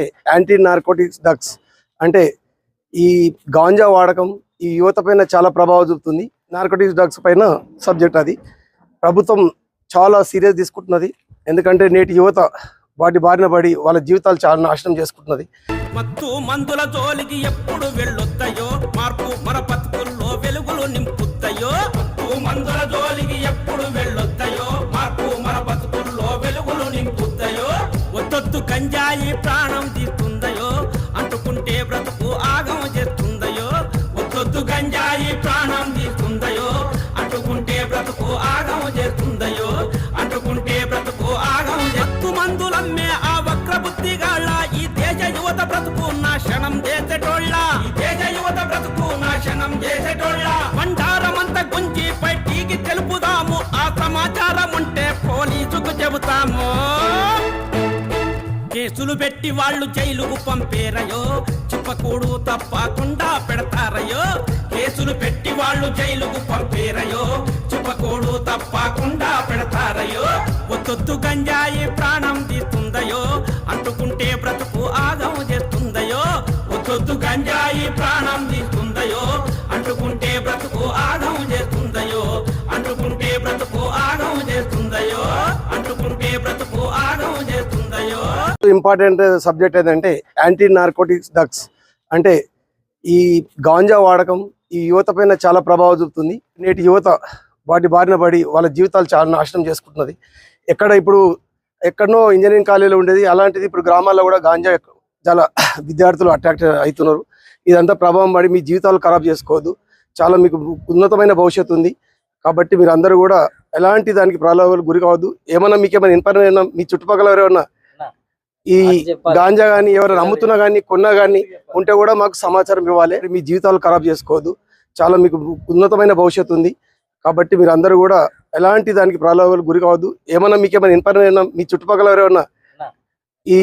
Anti narcotics drugs అంటే ఈ గాంజా వాడకం ఈ యువత పైన చాలా ప్రభావం చూపుతుంది. నార్కోటిక్స్ డ్రగ్స్ పైన సబ్జెక్ట్ అది. ప్రభుత్వం చాలా సీరియస్ తీసుకుంటున్నది. ఎందుకంటే నేటి యువత వాటి బారిన పడి వాళ్ళ జీవితాలు చాలా నాశనం చేసుకుంటున్నది. మత్తు మందుల జోలికి ఎప్పుడు వెళ్ళొద్దయో మార్పు మన బతుకుల్లో వెలుగులు నింపుతాయో మందుల ఒత్తొత్తు కంజాయి ప్రాణం తీస్తుందయో? అంటుకుంటే బ్రతుకు ఆగం చేస్తుందయో? ఒత్తొద్దు గంజాయి ప్రాణం తీస్తుందయో? అంటుకుంటే బ్రతుకు ఆగం చేస్తుందయో? అంటుకుంటే బ్రతుకు ఆగం మత్తు మందులమ్మే ఆ వక్ర బుద్ధిగాళ్ళ ఈ దేశ యువత బ్రతుకు నాశనం చేసేటోళ్ళ. ఈ దేశ యువత బ్రతుకు నాశనం చేసేటోళ్ళ. మండారమంతా గుంజి బయటికి తెలుపుదాము. ఆ సమాచారం ఉంటే పోలీసుకు చెబుతాము. కేసులు పెట్టి వాళ్ళు జైలుకు పంపేరయో? చిప్పకూడు తప్పకుండా పెడతారయో? కేసులు పెట్టి వాళ్ళు జైలుకు పంపేరయో? చిప్పకూడు తప్పకుండా పెడతారయో? ఒత్తొత్తు గంజాయి ప్రాణం తీస్తుందయో? అంటుకుంటే బ్రతుకు ఆగం చేస్తుందయో? ఒత్తొత్తు గంజాయి ఇంపార్టెంట్ సబ్జెక్ట్ ఏంటంటే యాంటీ నార్కోటిక్స్ డ్రగ్స్ అంటే ఈ గాంజా వాడకం ఈ యువత పైన చాలా ప్రభావం చూపుతుంది. నేటి యువత వాటి బారిన పడి వాళ్ళ జీవితాలు చాలా నాశనం చేసుకుంటున్నది. ఎక్కడ ఇప్పుడు ఎక్కడనో ఇంజనీరింగ్ కాలేజీలో ఉండేది అలాంటిది ఇప్పుడు గ్రామాల్లో కూడా గాంజా చాలా విద్యార్థులు అట్రాక్ట్ అవుతున్నారు. ఇదంతా ప్రభావం పడి మీ జీవితాలు ఖరాబ్ చేసుకోవద్దు. చాలా మీకు ఉన్నతమైన భవిష్యత్తు ఉంది. కాబట్టి మీరు అందరూ కూడా ఎలాంటి దానికి ప్రలోభాలు గురి కావద్దు. ఏమన్నా మీకు ఏమైనా ఇన్ఫర్మేషన్ మీ చుట్టుపక్కల ఎవరైనా ఈ గాంజా గానీ ఎవరైనా అమ్ముతున్నా గానీ కొన్నా గానీ ఉంటే కూడా మాకు సమాచారం ఇవ్వాలి. మీ జీవితాలు ఖరాబ్ చేసుకోవద్దు. చాలా మీకు ఉన్నతమైన భవిష్యత్తు ఉంది. కాబట్టి మీరు అందరూ కూడా ఎలాంటి దానికి ప్రలోభాలు గురి కావద్దు. ఏమన్నా మీకు ఏమైనా ఇన్ఫర్మేషన్ మీ చుట్టుపక్కల ఎవరైనా ఈ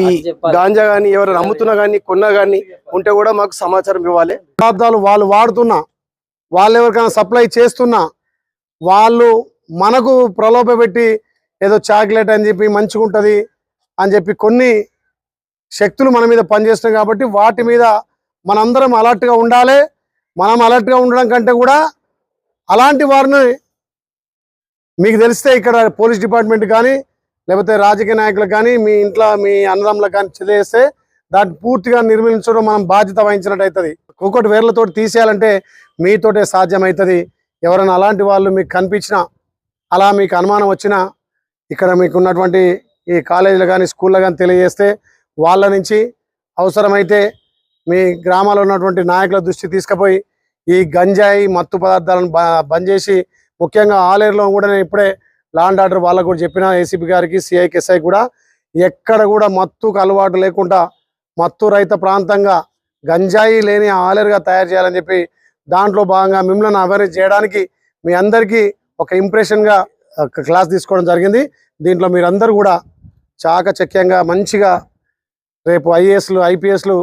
గాంజా గానీ ఎవరైనా అమ్ముతున్నా గానీ కొన్నా గానీ ఉంటే కూడా మాకు సమాచారం ఇవ్వాలి. పదార్థాలు వాళ్ళు వాడుతున్నా వాళ్ళు ఎవరికైనా సప్లై చేస్తున్నా వాళ్ళు మనకు ప్రలోభ పెట్టి ఏదో చాక్లెట్ అని చెప్పి మంచిగా ఉంటుంది అని చెప్పి కొన్ని శక్తులు మన మీద పనిచేస్తున్నాయి కాబట్టి వాటి మీద మనందరం అలర్ట్గా ఉండాలి. మనం అలర్ట్గా ఉండడం కంటే కూడా అలాంటి వారిని మీకు తెలిస్తే ఇక్కడ పోలీస్ డిపార్ట్మెంట్ కానీ లేకపోతే రాజకీయ నాయకులకు కానీ మీ ఇంట్లో మీ అన్నదమ్ములకు కానీ తెలియజేస్తే దాన్ని పూర్తిగా నిర్మించడం మనం బాధ్యత వహించినట్టు అవుతుంది. ఒక్కొక్కటి వేర్లతో తీసేయాలంటే మీతోటే సాధ్యమవుతుంది. ఎవరైనా అలాంటి వాళ్ళు మీకు కనిపించినా అలా మీకు అనుమానం వచ్చినా ఇక్కడ మీకు ఉన్నటువంటి ఈ కాలేజీలు కానీ స్కూల్లో కానీ తెలియజేస్తే వాళ్ళ నుంచి అవసరమైతే మీ గ్రామాల్లో ఉన్నటువంటి నాయకుల దృష్టి తీసుకుపోయి ఈ గంజాయి మత్తు పదార్థాలను బ- బంద్ చేసి ముఖ్యంగా ఆలేరులో కూడా నేను ఇప్పుడే లాండ్ ఆర్డర్ వాళ్ళకు కూడా చెప్పిన ఏసీపీ గారికి సిఐకి ఎస్ఐ కూడా ఎక్కడ కూడా మత్తుకు అలవాటు లేకుండా మత్తు రహిత ప్రాంతంగా గంజాయి లేని ఆలేరుగా తయారు చేయాలని చెప్పి దాంట్లో భాగంగా మిమ్మల్ని అవేర్నెస్ చేయడానికి మీ అందరికీ ఒక ఇంప్రెషన్గా క్లాస్ తీసుకోవడం జరిగింది. దీంట్లో మీరందరూ కూడా చాకచక్యంగా మంచిగా రేపు ఐఏఎస్లు ఐపీఎస్లు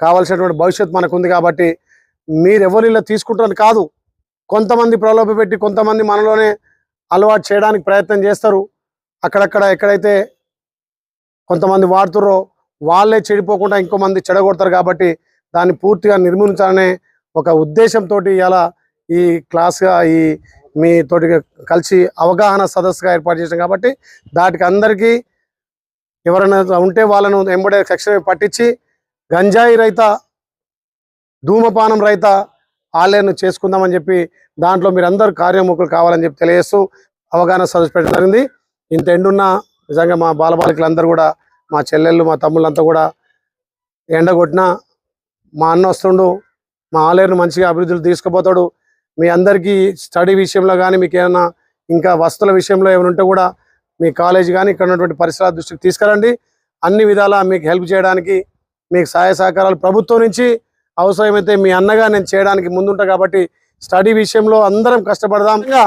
కావాల్సినటువంటి భవిష్యత్తు మనకు ఉంది కాబట్టి మీరు ఇలా తీసుకుంటారని కాదు. కొంతమంది ప్రలోభ పెట్టి కొంతమంది మనలోనే అలవాటు చేయడానికి ప్రయత్నం చేస్తారు. అక్కడక్కడ ఎక్కడైతే కొంతమంది వాడుతుర్రో వాళ్ళే చెడిపోకుండా ఇంకో మంది చెడగొడతారు కాబట్టి దాన్ని పూర్తిగా నిర్మూలించాలనే ఒక ఉద్దేశంతో ఇలా ఈ క్లాస్గా ఈ మీ తోటి కలిసి అవగాహన సదస్సుగా ఏర్పాటు చేసాం కాబట్టి దాటికి అందరికీ ఎవరైనా ఉంటే వాళ్ళను ఎంబడే సెక్షన్ పట్టించి గంజాయి రైత ధూమపానం రైత ఆలయాన్ని చేసుకుందామని చెప్పి దాంట్లో మీరు అందరు కార్యముఖులు కావాలని చెప్పి తెలియజేస్తూ అవగాహన సదస్సు పెట్టడం జరిగింది. ఇంత ఎండున్న నిజంగా మా బాలబాలికలందరూ కూడా మా చెల్లెళ్ళు మా తమ్ముళ్ళంతా కూడా ఎండగొట్టిన మా అన్న వస్తుండు మా ఆలయను మంచిగా అభివృద్ధులు తీసుకుపోతాడు. మీ అందరికీ స్టడీ విషయంలో కానీ మీకు ఏమైనా ఇంకా వస్తువుల విషయంలో ఏమైనా ఉంటే కూడా మీ కాలేజ్ కానీ ఇక్కడ ఉన్నటువంటి పరిసరాల దృష్టికి తీసుకురండి అన్ని విధాలా మీకు హెల్ప్ చేయడానికి మీకు సహాయ సహకారాలు ప్రభుత్వం నుంచి అవసరమైతే మీ అన్నగా నేను చేయడానికి ముందుంటా కాబట్టి స్టడీ విషయంలో అందరం కష్టపడదాం ఇంకా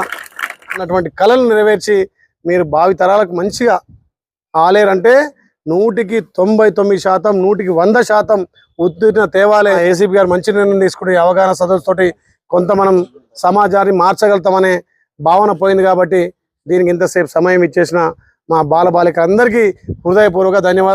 అన్నటువంటి కళలు నెరవేర్చి మీరు భావి తరాలకు మంచిగా ఆలేరంటే నూటికి తొంభై తొమ్మిది శాతం నూటికి వంద శాతం ఉత్తీర్ణ తేవాలే. ఏసీపీ గారు మంచి నిర్ణయం తీసుకుని అవగాహన సదస్సుతోటి కొంత మనం సమాజాన్ని మార్చగలుగుతామనే భావన పోయింది కాబట్టి దీనికి ఇంతసేపు సమయం ఇచ్చేసిన మా బాల అందరికీ హృదయపూర్వక ధన్యవాదాలు.